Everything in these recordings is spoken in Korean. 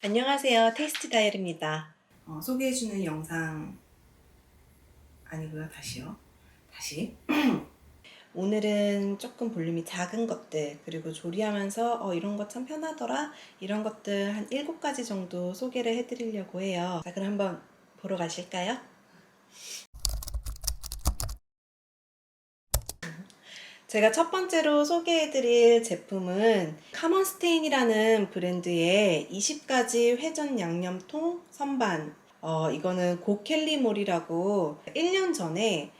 안녕하세요. 테이스트 다이얼입니다. 어, 소개해주는 영상 아니고요. 다시요. 다시. 오늘은 조금 볼륨이 작은 것들, 그리고 조리하면서 어, 이런 거참 편하더라. 이런 것들 한 7가지 정도 소개를 해드리려고 해요. 자, 그럼 한번 보러 가실까요? 제가 첫 번째로 소개해드릴 제품은 카먼스테인이라는 브랜드의 20가지 회전 양념통 선반. 어, 이거는 고켈리몰이라고 1년 전에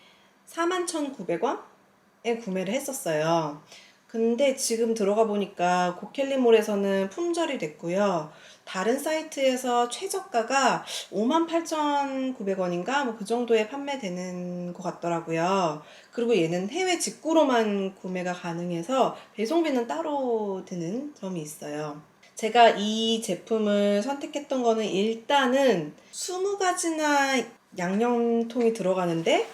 41,900원에 구매를 했었어요. 근데 지금 들어가 보니까 고켈리몰에서는 품절이 됐고요. 다른 사이트에서 최저가가 58,900원인가? 뭐 그 정도에 판매되는 것 같더라고요. 그리고 얘는 해외 직구로만 구매가 가능해서 배송비는 따로 드는 점이 있어요. 제가 이 제품을 선택했던 거는 일단은 20가지나 양념통이 들어가는데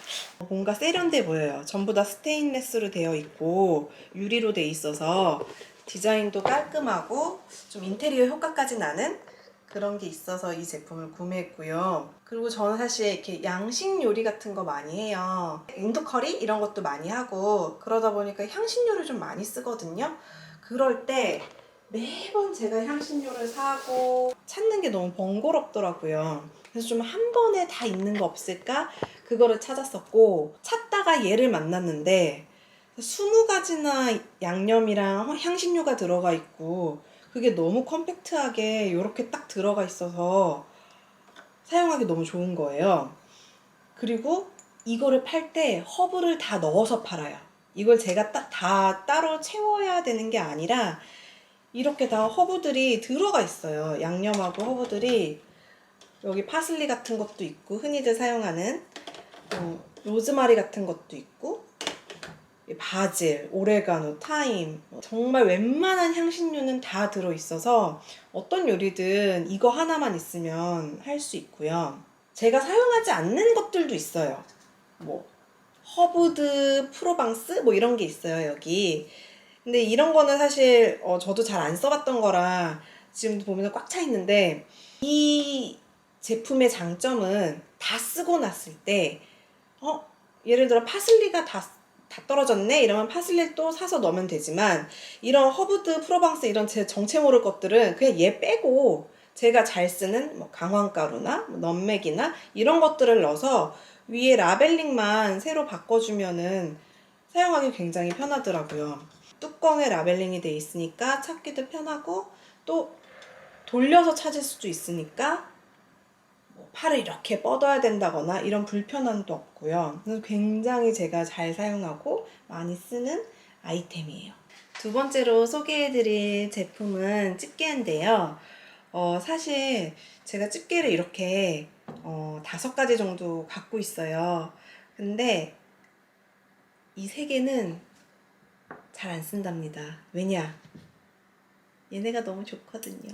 뭔가 세련돼 보여요. 전부 다 스테인레스로 되어 있고 유리로 돼 있어서 디자인도 깔끔하고 좀 인테리어 효과까지 나는 그런 게 있어서 이 제품을 구매했고요. 그리고 저는 사실 이렇게 양식 요리 같은 거 많이 해요. 인도 커리 이런 것도 많이 하고 그러다 보니까 향신료를 좀 많이 쓰거든요. 그럴 때 매번 제가 향신료를 사고 찾는 게 너무 번거롭더라고요. 그래서 좀 한 번에 다 있는 거 없을까? 그거를 찾았었고 찾다가 얘를 만났는데 20가지나 양념이랑 향신료가 들어가 있고 그게 너무 컴팩트하게 이렇게 딱 들어가 있어서 사용하기 너무 좋은 거예요. 그리고 이거를 팔 때 허브를 다 넣어서 팔아요. 이걸 제가 딱 다 따로 채워야 되는 게 아니라 이렇게 다 허브들이 들어가 있어요. 양념하고 허브들이 여기 파슬리 같은 것도 있고 흔히들 사용하는 어, 로즈마리 같은 것도 있고 바질, 오레가노, 타임 정말 웬만한 향신료는 다 들어 있어서 어떤 요리든 이거 하나만 있으면 할 수 있고요. 제가 사용하지 않는 것들도 있어요. 뭐 허브드 프로방스 뭐 이런 게 있어요 여기. 근데 이런 거는 사실 어, 저도 잘 안 써봤던 거라 지금도 보면 꽉 차 있는데 이 제품의 장점은 다 쓰고 났을 때 어? 예를 들어 파슬리가 다, 다 떨어졌네 이러면 파슬리를 또 사서 넣으면 되지만 이런 허브드 프로방스 이런 제 정체 모를 것들은 그냥 얘 빼고 제가 잘 쓰는 뭐 강황가루나 뭐 넘맥이나 이런 것들을 넣어서 위에 라벨링만 새로 바꿔주면은 사용하기 굉장히 편하더라고요. 뚜껑에 라벨링이 돼 있으니까 찾기도 편하고 또 돌려서 찾을 수도 있으니까 뭐 팔을 이렇게 뻗어야 된다거나 이런 불편함도 없고요. 그래서 굉장히 제가 잘 사용하고 많이 쓰는 아이템이에요. 두 번째로 소개해드릴 제품은 집게인데요. 어, 사실 제가 집게를 이렇게 어, 다섯 가지 정도 갖고 있어요. 근데 이 세 개는 잘 안 쓴답니다. 왜냐? 얘네가 너무 좋거든요.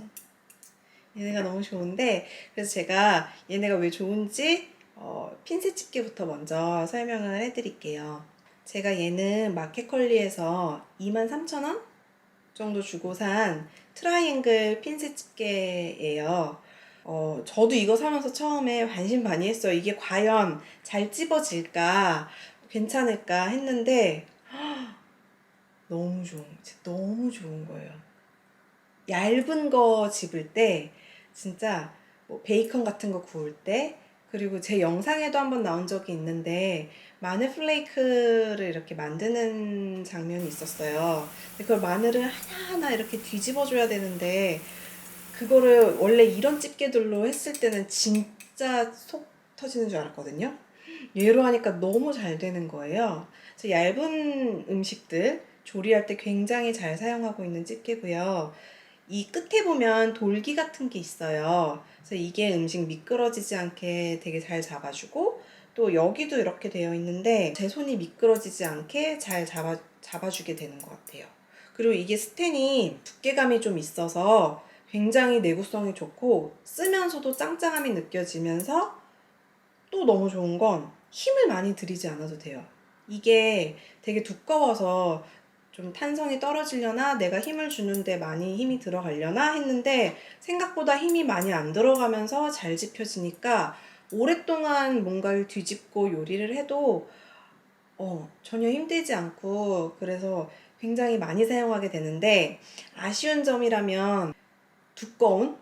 얘네가 너무 좋은데 그래서 제가 얘네가 왜 좋은지 어, 핀셋 집게부터 먼저 설명을 해드릴게요. 제가 얘는 마켓컬리에서 23,000원 정도 주고 산 트라이앵글 핀셋 집게예요. 어, 저도 이거 사면서 처음에 반신반의했어요. 이게 과연 잘 찝어질까, 괜찮을까 했는데 헉, 너무 좋은, 진짜 너무 좋은 거예요. 얇은 거 집을 때 진짜 뭐 베이컨 같은 거 구울 때 그리고 제 영상에도 한번 나온 적이 있는데 마늘 플레이크를 이렇게 만드는 장면이 있었어요. 그걸 마늘을 하나하나 이렇게 뒤집어 줘야 되는데 그거를 원래 이런 집게들로 했을 때는 진짜 속 터지는 줄 알았거든요. 얘로 하니까 너무 잘 되는 거예요. 그래서 얇은 음식들 조리할 때 굉장히 잘 사용하고 있는 집게고요. 이 끝에 보면 돌기 같은 게 있어요. 그래서 이게 음식 미끄러지지 않게 되게 잘 잡아주고 또 여기도 이렇게 되어 있는데 제 손이 미끄러지지 않게 잘 잡아, 잡아주게 되는 것 같아요. 그리고 이게 스텐이 두께감이 좀 있어서 굉장히 내구성이 좋고 쓰면서도 짱짱함이 느껴지면서 또 너무 좋은 건 힘을 많이 들이지 않아도 돼요. 이게 되게 두꺼워서 좀 탄성이 떨어지려나 내가 힘을 주는데 많이 힘이 들어가려나 했는데 생각보다 힘이 많이 안 들어가면서 잘 집혀지니까 오랫동안 뭔가를 뒤집고 요리를 해도 어, 전혀 힘들지 않고 그래서 굉장히 많이 사용하게 되는데 아쉬운 점이라면 두꺼운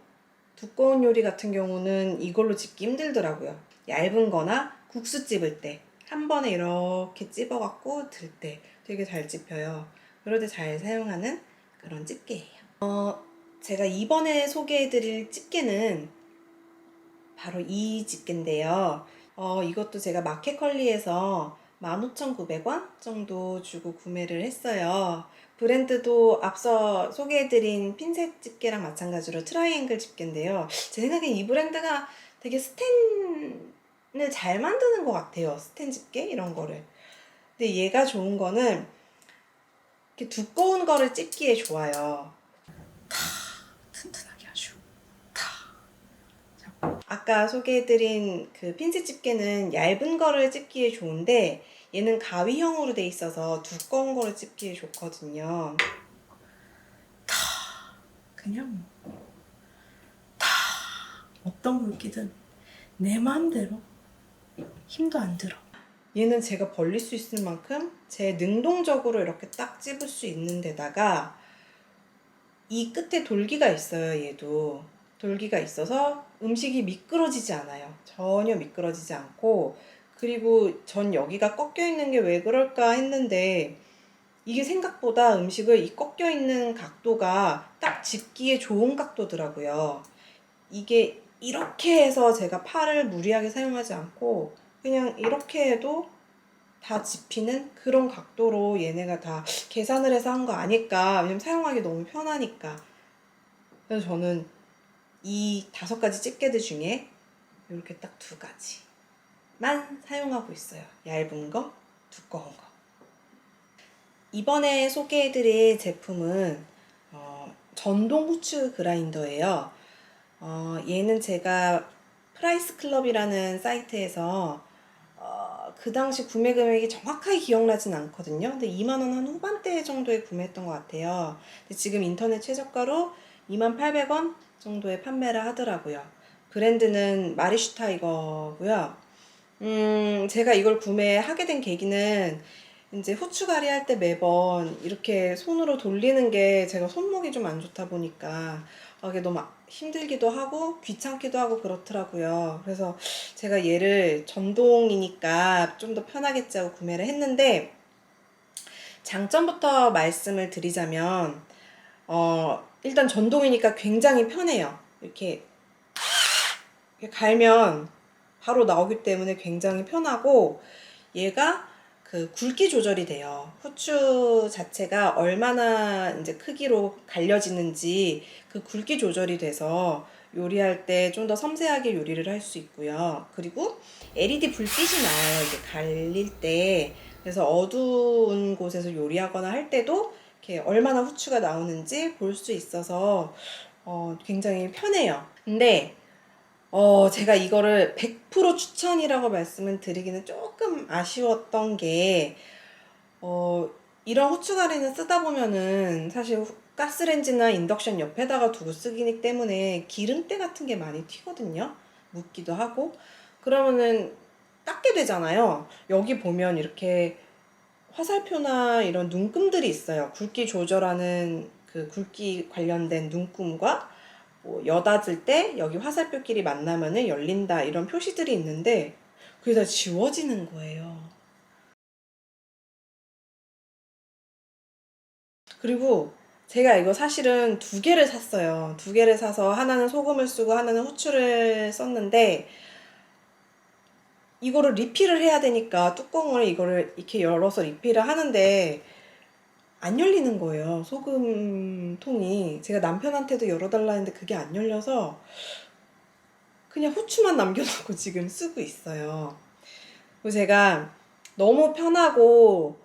두꺼운 요리 같은 경우는 이걸로 집기 힘들더라고요. 얇은 거나 국수 찝을 때 한 번에 이렇게 찝어갖고 들 때 되게 잘 집혀요. 그럴 때 잘 사용하는 그런 집게예요. 어, 제가 이번에 소개해드릴 집게는 바로 이 집게인데요. 어, 이것도 제가 마켓컬리에서 15,900원 정도 주고 구매를 했어요. 브랜드도 앞서 소개해드린 핀셋 집게랑 마찬가지로 트라이앵글 집게인데요. 제 생각엔 이 브랜드가 되게 스텐을 잘 만드는 것 같아요. 스텐 집게 이런 거를. 근데 얘가 좋은 거는 이렇게 두꺼운 거를 찝기에 좋아요. 튼튼하게 아주 아까 소개해드린 그 핀셋 집게는 얇은 거를 찝기에 좋은데 얘는 가위형으로 돼 있어서 두꺼운 거를 찝기에 좋거든요. 그냥 다 어떤 물기든 내 마음대로 힘도 안 들어. 얘는 제가 벌릴 수 있을 만큼 제 능동적으로 이렇게 딱 찝을 수 있는 데다가 이 끝에 돌기가 있어요, 얘도. 돌기가 있어서 음식이 미끄러지지 않아요. 전혀 미끄러지지 않고 그리고 전 여기가 꺾여 있는 게 왜 그럴까 했는데 이게 생각보다 음식을 이 꺾여 있는 각도가 딱 집기에 좋은 각도더라고요. 이게 이렇게 해서 제가 팔을 무리하게 사용하지 않고 그냥 이렇게 해도 다 집히는 그런 각도로 얘네가 다 계산을 해서 한 거 아닐까. 왜냐면 사용하기 너무 편하니까. 그래서 저는 이 다섯 가지 집게들 중에 이렇게 딱 두 가지만 사용하고 있어요. 얇은 거, 두꺼운 거. 이번에 소개해드릴 제품은 어, 전동 후추 그라인더예요. 어, 얘는 제가 프라이스 클럽이라는 사이트에서 어, 그 당시 구매 금액이 정확하게 기억나진 않거든요. 근데 2만 원 한 후반대 정도에 구매했던 것 같아요. 근데 지금 인터넷 최저가로 2만 800원 정도에 판매를 하더라고요. 브랜드는 마리슈타이거고요. 음, 제가 이걸 구매하게 된 계기는 이제 후추가리 할 때 매번 이렇게 손으로 돌리는 게 제가 손목이 좀 안 좋다 보니까 아, 이게 너무 힘들기도 하고 귀찮기도 하고 그렇더라고요. 그래서 제가 얘를 전동이니까 좀 더 편하겠지 하고 구매를 했는데 장점부터 말씀을 드리자면 어, 일단 전동이니까 굉장히 편해요. 이렇게, 이렇게 갈면 바로 나오기 때문에 굉장히 편하고 얘가 그 굵기 조절이 돼요. 후추 자체가 얼마나 이제 크기로 갈려지는지 그 굵기 조절이 돼서 요리할 때 좀 더 섬세하게 요리를 할 수 있고요. 그리고 LED 불빛이 나와요. 이게 갈릴 때. 그래서 어두운 곳에서 요리하거나 할 때도 이렇게 얼마나 후추가 나오는지 볼 수 있어서 어, 굉장히 편해요. 근데 어, 제가 이거를 100% 추천이라고 말씀을 드리기는 조금 아쉬웠던 게, 어, 이런 후추가리는 쓰다 보면은 사실 후- 가스렌지나 인덕션 옆에다가 두고 쓰기 때문에 기름때 같은 게 많이 튀거든요. 묻기도 하고. 그러면은 닦게 되잖아요. 여기 보면 이렇게 화살표나 이런 눈금들이 있어요. 굵기 조절하는 그 굵기 관련된 눈금과 뭐 여닫을 때 여기 화살표끼리 만나면은 열린다 이런 표시들이 있는데 그게 다 지워지는 거예요. 그리고 제가 이거 사실은 두 개를 샀어요. 두 개를 사서 하나는 소금을 쓰고 하나는 후추를 썼는데 이거를 리필을 해야 되니까 뚜껑을 이거를 이렇게 열어서 리필을 하는데 안 열리는 거예요. 소금 통이. 제가 남편한테도 열어달라 했는데 그게 안 열려서 그냥 후추만 남겨놓고 지금 쓰고 있어요. 그리고 제가 너무 편하고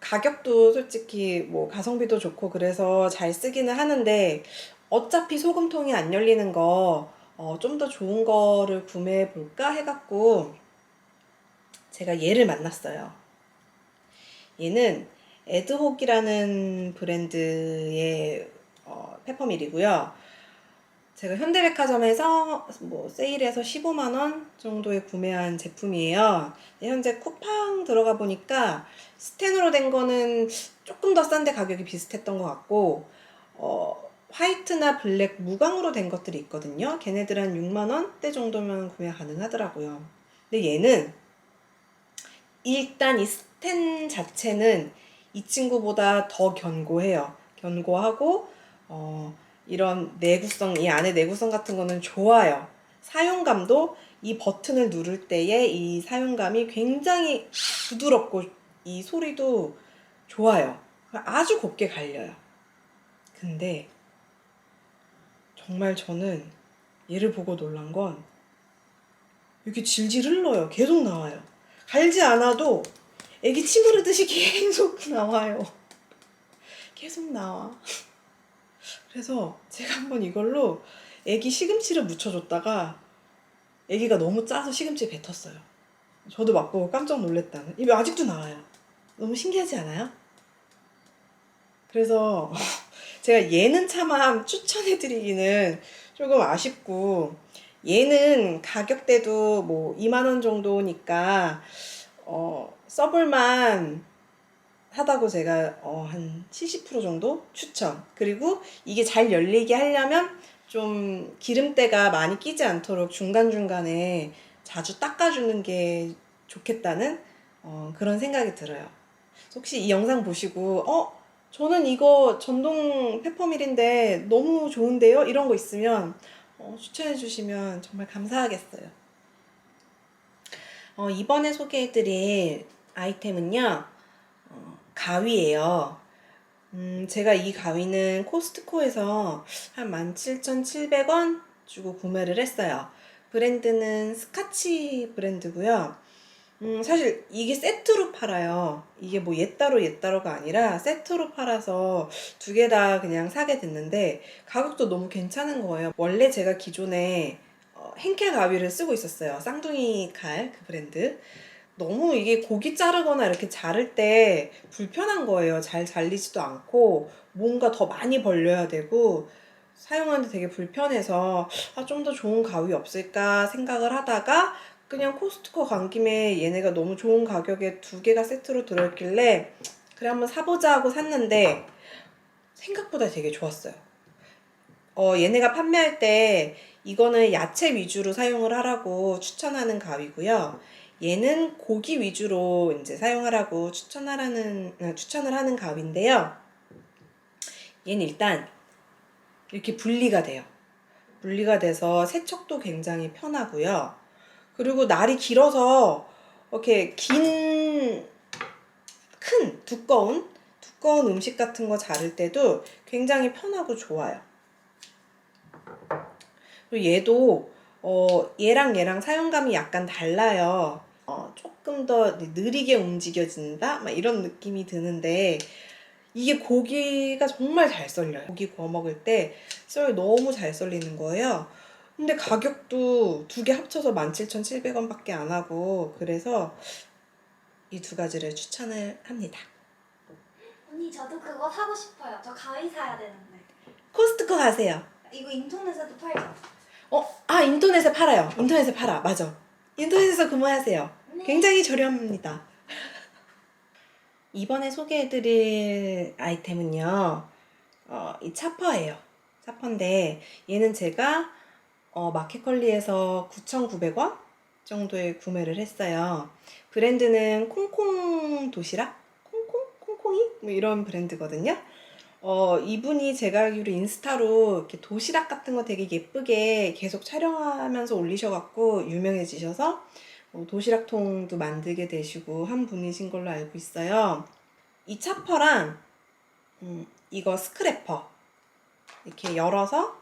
가격도 솔직히 뭐 가성비도 좋고 그래서 잘 쓰기는 하는데 어차피 소금통이 안 열리는 거 어, 좀 더 좋은 거를 구매해 볼까 해갖고 제가 얘를 만났어요. 얘는 에드혹이라는 브랜드의 어, 페퍼밀이고요. 제가 현대백화점에서 뭐 세일해서 15만 원 정도에 구매한 제품이에요. 현재 쿠팡 들어가 보니까 스텐으로 된 거는 조금 더 싼데 가격이 비슷했던 것 같고 어, 화이트나 블랙 무광으로 된 것들이 있거든요. 걔네들 한 6만 원대 정도면 구매 가능하더라고요. 근데 얘는 일단 이 스텐 자체는 이 친구보다 더 견고해요. 견고하고 어, 이런 내구성, 이 안에 내구성 같은 거는 좋아요. 사용감도 이 버튼을 누를 때의 이 사용감이 굉장히 부드럽고 이 소리도 좋아요. 아주 곱게 갈려요. 근데 정말 저는 얘를 보고 놀란 건 이렇게 질질 흘러요. 계속 나와요. 갈지 않아도 애기 침흐르듯이 계속 나와요. 계속 나와. 그래서 제가 한번 이걸로 애기 시금치를 묻혀줬다가 애기가 너무 짜서 시금치 뱉었어요. 저도 맛보고 깜짝 놀랐다는. 입에 아직도 나와요. 너무 신기하지 않아요? 그래서 제가 얘는 차마 추천해드리기는 조금 아쉽고 얘는 가격대도 뭐 2만원 정도니까 어, 써볼만 하다고 제가 어, 한 70% 정도 추천. 그리고 이게 잘 열리게 하려면 좀 기름때가 많이 끼지 않도록 중간중간에 자주 닦아주는 게 좋겠다는 어, 그런 생각이 들어요. 혹시 이 영상 보시고, 어? 저는 이거 전동 페퍼밀인데 너무 좋은데요? 이런 거 있으면 어, 추천해 주시면 정말 감사하겠어요. 어, 이번에 소개해드릴 아이템은요, 어, 가위예요. 음, 제가 이 가위는 코스트코에서 한 17,700원 주고 구매를 했어요. 브랜드는 스카치 브랜드고요. 음, 사실 이게 세트로 팔아요. 이게 뭐 옛따로 옛따로가 아니라 세트로 팔아서 두 개 다 그냥 사게 됐는데 가격도 너무 괜찮은 거예요. 원래 제가 기존에 어, henkel 가위를 쓰고 있었어요. 쌍둥이 칼 그 브랜드. 너무 이게 고기 자르거나 이렇게 자를 때 불편한 거예요. 잘 잘리지도 않고 뭔가 더 많이 벌려야 되고 사용하는데 되게 불편해서 아, 좀 더 좋은 가위 없을까 생각을 하다가 그냥 코스트코 간 김에 얘네가 너무 좋은 가격에 두 개가 세트로 들어있길래 그래 한번 사보자 하고 샀는데 생각보다 되게 좋았어요. 어, 얘네가 판매할 때 이거는 야채 위주로 사용을 하라고 추천하는 가위고요. 얘는 고기 위주로 이제 사용하라고 추천하라는 어, 추천을 하는 가위인데요. 얘는 일단 이렇게 분리가 돼요. 분리가 돼서 세척도 굉장히 편하고요. 그리고 날이 길어서 이렇게 긴, 큰, 두꺼운, 두꺼운 음식 같은 거 자를 때도 굉장히 편하고 좋아요. 그리고 얘도 어, 얘랑 얘랑 사용감이 약간 달라요. 어, 조금 더 느리게 움직여진다? 막 이런 느낌이 드는데 이게 고기가 정말 잘 썰려요. 고기 구워 먹을 때썰 너무 잘 썰리는 거예요. 근데 가격도 두 개 합쳐서 17,700원 밖에 안 하고 그래서 이 두 가지를 추천을 합니다. 언니 저도 그거 사고 싶어요. 저 가위 사야 되는데. 코스트코 가세요. 이거 인터넷에도 팔죠? 어, 아 인터넷에 팔아요. 인터넷에 팔아. 맞아. 인터넷에서 구매하세요. 네. 굉장히 저렴합니다. 이번에 소개해드릴 아이템은요, 어, 이 차퍼예요. 차퍼인데 얘는 제가 어, 마켓컬리에서 9,900원 정도에 구매를 했어요. 브랜드는 콩콩 도시락? 콩콩? 콩콩이? 뭐 이런 브랜드거든요. 어, 이분이 제가 알기로 인스타로 이렇게 도시락 같은 거 되게 예쁘게 계속 촬영하면서 올리셔갖고 유명해지셔서 어, 도시락통도 만들게 되시고 한 분이신 걸로 알고 있어요. 이 차퍼랑 음, 이거 스크래퍼 이렇게 열어서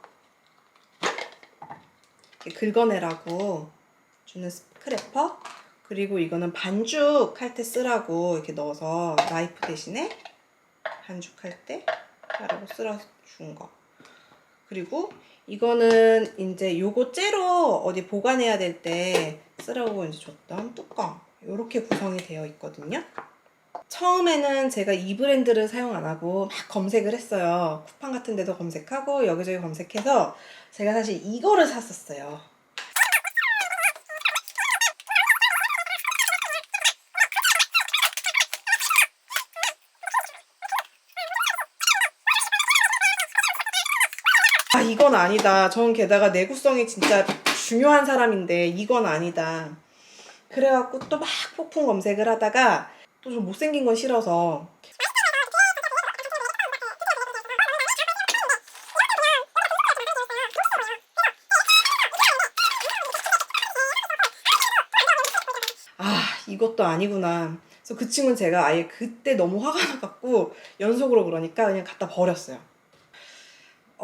이렇게 긁어내라고 주는 스크래퍼 그리고 이거는 반죽 할 때 쓰라고 이렇게 넣어서 나이프 대신에 반죽할 때하 라고 쓸어 준 거. 그리고 이거는 이제 요거 째로 어디 보관해야 될 때 쓰라고 이제 줬던 뚜껑. 요렇게 구성이 되어 있거든요. 처음에는 제가 이 브랜드를 사용 안 하고 막 검색을 했어요. 쿠팡 같은 데도 검색하고 여기저기 검색해서 제가 사실 이거를 샀었어요. 아, 이건 아니다. 전 게다가 내구성이 진짜 중요한 사람인데 이건 아니다. 그래갖고 또 막 폭풍 검색을 하다가 또 좀 못생긴 건 싫어서 아 이것도 아니구나. 그래서 그 친구는 제가 아예 그때 너무 화가 나갖고 연속으로 그러니까 그냥 갖다 버렸어요.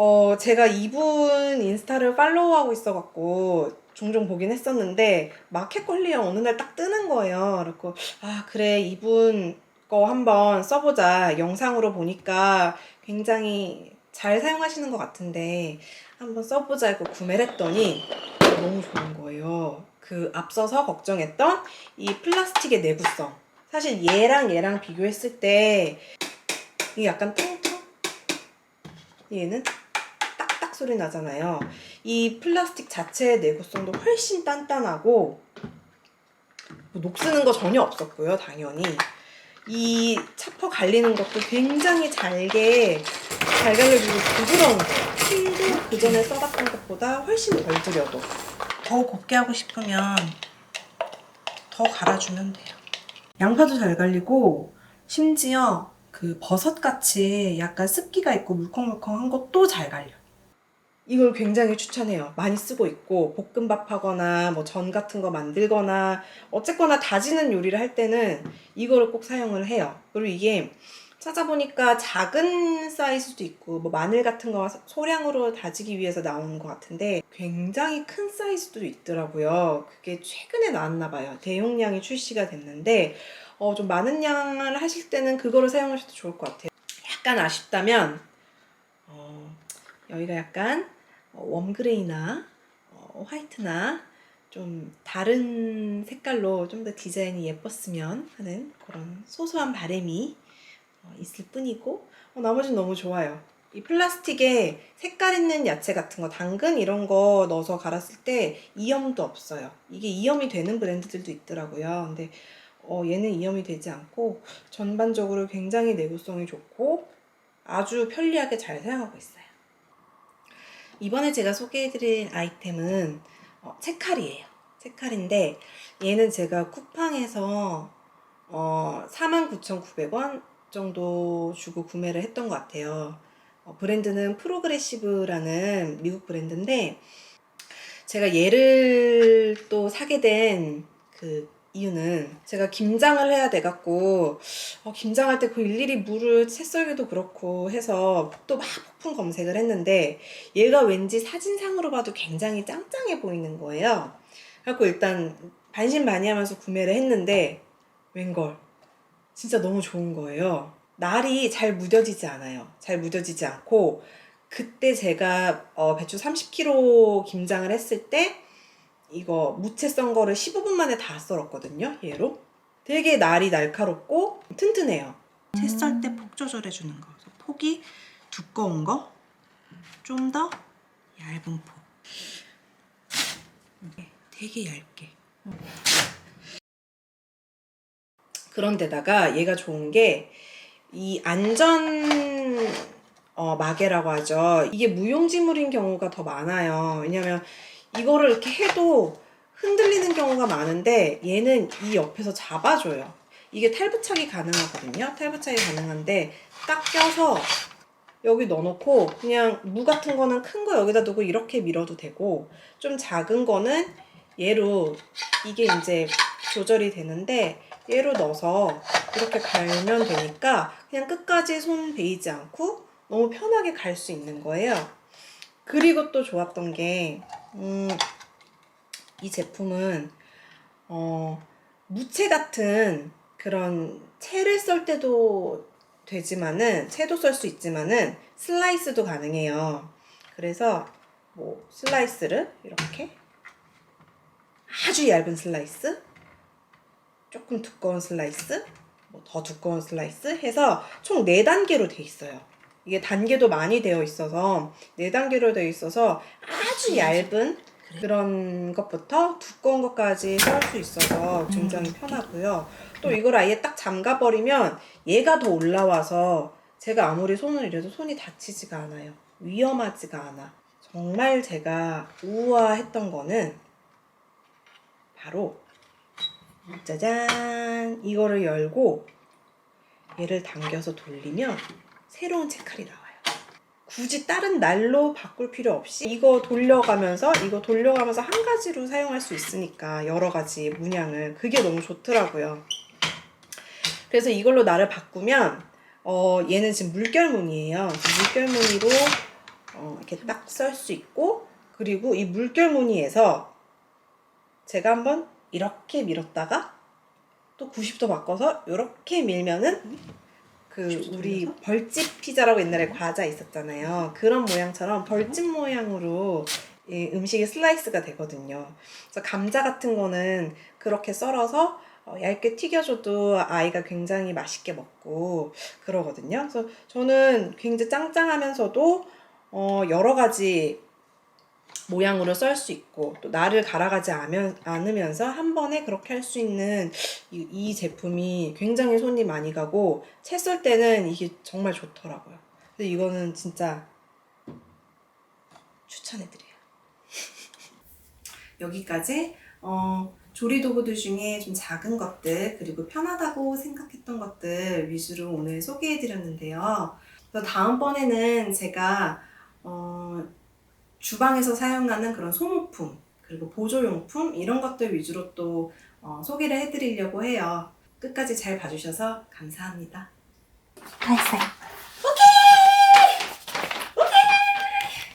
어, 제가 이분 인스타를 팔로우하고 있어갖고 종종 보긴 했었는데 마켓 관리에 어느 날 딱 뜨는 거예요. 그래갖고 아 그래 이분 거 한번 써보자. 영상으로 보니까 굉장히 잘 사용하시는 것 같은데 한번 써보자 해고 구매를 했더니 너무 좋은 거예요. 그 앞서서 걱정했던 이 플라스틱의 내구성. 사실 얘랑 얘랑 비교했을 때 이게 약간 뚱뚱 얘는 소리 나잖아요. 이 플라스틱 자체의 내구성도 훨씬 단단하고 뭐 녹쓰는 거 전혀 없었고요, 당연히. 이 차퍼 갈리는 것도 굉장히 잘게 잘 갈려주고 부드러운 거예요. 실도 그 전에 써봤던 것보다 훨씬 덜 들여도. 더 곱게 하고 싶으면 더 갈아주면 돼요. 양파도 잘 갈리고 심지어 그 버섯같이 약간 습기가 있고 물컹물컹한 것도 잘 갈려. 이걸 굉장히 추천해요. 많이 쓰고 있고 볶음밥 하거나 뭐 전 같은 거 만들거나 어쨌거나 다지는 요리를 할 때는 이거를 꼭 사용을 해요. 그리고 이게 찾아보니까 작은 사이즈도 있고 뭐 마늘 같은 거 소량으로 다지기 위해서 나오는 것 같은데 굉장히 큰 사이즈도 있더라고요. 그게 최근에 나왔나 봐요. 대용량이 출시가 됐는데 어, 좀 많은 양을 하실 때는 그거를 사용하셔도 좋을 것 같아요. 약간 아쉽다면 어, 여기가 약간 어, 웜그레이나 어, 화이트나 좀 다른 색깔로 좀 더 디자인이 예뻤으면 하는 그런 소소한 바람이 어, 있을 뿐이고 어, 나머지는 너무 좋아요. 이 플라스틱에 색깔 있는 야채 같은 거, 당근 이런 거 넣어서 갈았을 때 이염도 없어요. 이게 이염이 되는 브랜드들도 있더라고요. 근데 어, 얘는 이염이 되지 않고 전반적으로 굉장히 내구성이 좋고 아주 편리하게 잘 사용하고 있어요. 이번에 제가 소개해드릴 아이템은 어, 채칼이에요. 채칼인데 얘는 제가 쿠팡에서 어, 49,900원 정도 주고 구매를 했던 것 같아요. 어, 브랜드는 프로그레시브라는 미국 브랜드인데 제가 얘를 또 사게 된 그 이유는 제가 김장을 해야 돼갖고 어, 김장할 때 그 일일이 물을 채 썰기도 그렇고 해서 또 막 폭풍 검색을 했는데 얘가 왠지 사진상으로 봐도 굉장히 짱짱해 보이는 거예요. 그래갖고 일단 반신반의하면서 구매를 했는데 웬걸 진짜 너무 좋은 거예요. 날이 잘 무뎌지지 않아요. 잘 무뎌지지 않고 그때 제가 어, 배추 30kg 김장을 했을 때 이거 무채 썬 거를 15분 만에 다 썰었거든요. 얘로. 되게 날이 날카롭고 튼튼해요. 채 썰 때 폭 조절해 주는 거. 그래서 폭이 두꺼운 거, 좀 더 얇은 폭. 되게 얇게. 그런데다가 얘가 좋은 게 이 안전 어, 마개라고 하죠. 이게 무용지물인 경우가 더 많아요. 왜냐면 이거를 이렇게 해도 흔들리는 경우가 많은데 얘는 이 옆에서 잡아줘요. 이게 탈부착이 가능하거든요. 탈부착이 가능한데 딱 껴서 여기 넣어놓고 그냥 무 같은 거는 큰 거 여기다 두고 이렇게 밀어도 되고 좀 작은 거는 얘로 이게 이제 조절이 되는데 얘로 넣어서 이렇게 갈면 되니까 그냥 끝까지 손 베이지 않고 너무 편하게 갈 수 있는 거예요. 그리고 또 좋았던 게, 음, 이 제품은, 어, 무채 같은 그런 채를 썰 때도 되지만은, 채도 썰 수 있지만은, 슬라이스도 가능해요. 그래서, 뭐, 슬라이스를 이렇게, 아주 얇은 슬라이스, 조금 두꺼운 슬라이스, 뭐 더 두꺼운 슬라이스 해서 총 4단계로 돼 있어요. 이게 단계도 많이 되어 있어서 4단계로 되어 있어서 아주 얇은 그런 것부터 두꺼운 것까지 썰수 있어서 굉장히 편하고요. 또 이걸 아예 딱 잠가 버리면 얘가 더 올라와서 제가 아무리 손을 이래도 손이 다치지가 않아요. 위험하지가 않아. 정말 제가 우아했던 거는 바로 짜잔 이거를 열고 얘를 당겨서 돌리면 새로운 책칼이 나와요. 굳이 다른 날로 바꿀 필요 없이 이거 돌려가면서 이거 돌려가면서 한 가지로 사용할 수 있으니까 여러 가지 문양을 그게 너무 좋더라고요. 그래서 이걸로 나를 바꾸면 어 얘는 지금 물결무늬예요. 물결무늬로 어, 이렇게 딱 썰 수 있고 그리고 이 물결무늬에서 제가 한번 이렇게 밀었다가 또 90도 바꿔서 이렇게 밀면은 그 우리 벌집 피자라고 옛날에 과자 있었잖아요. 그런 모양처럼 벌집 모양으로 이 음식이 슬라이스가 되거든요. 그래서 감자 같은 거는 그렇게 썰어서 어, 얇게 튀겨줘도 아이가 굉장히 맛있게 먹고 그러거든요. 그래서 저는 굉장히 짱짱하면서도 어, 여러 가지 모양으로 썰 수 있고 또 나를 갈아가지 않으면, 않으면서 한 번에 그렇게 할 수 있는 이, 이 제품이 굉장히 손이 많이 가고 채 썰 때는 이게 정말 좋더라고요. 근데 이거는 진짜 추천해드려요. 여기까지 어, 조리 도구들 중에 좀 작은 것들 그리고 편하다고 생각했던 것들 위주로 오늘 소개해드렸는데요. 그래서 다음번에는 제가 어, 주방에서 사용하는 그런 소모품 그리고 보조용품 이런 것들 위주로 또 어, 소개를 해드리려고 해요. 끝까지 잘 봐주셔서 감사합니다. 다 했어요.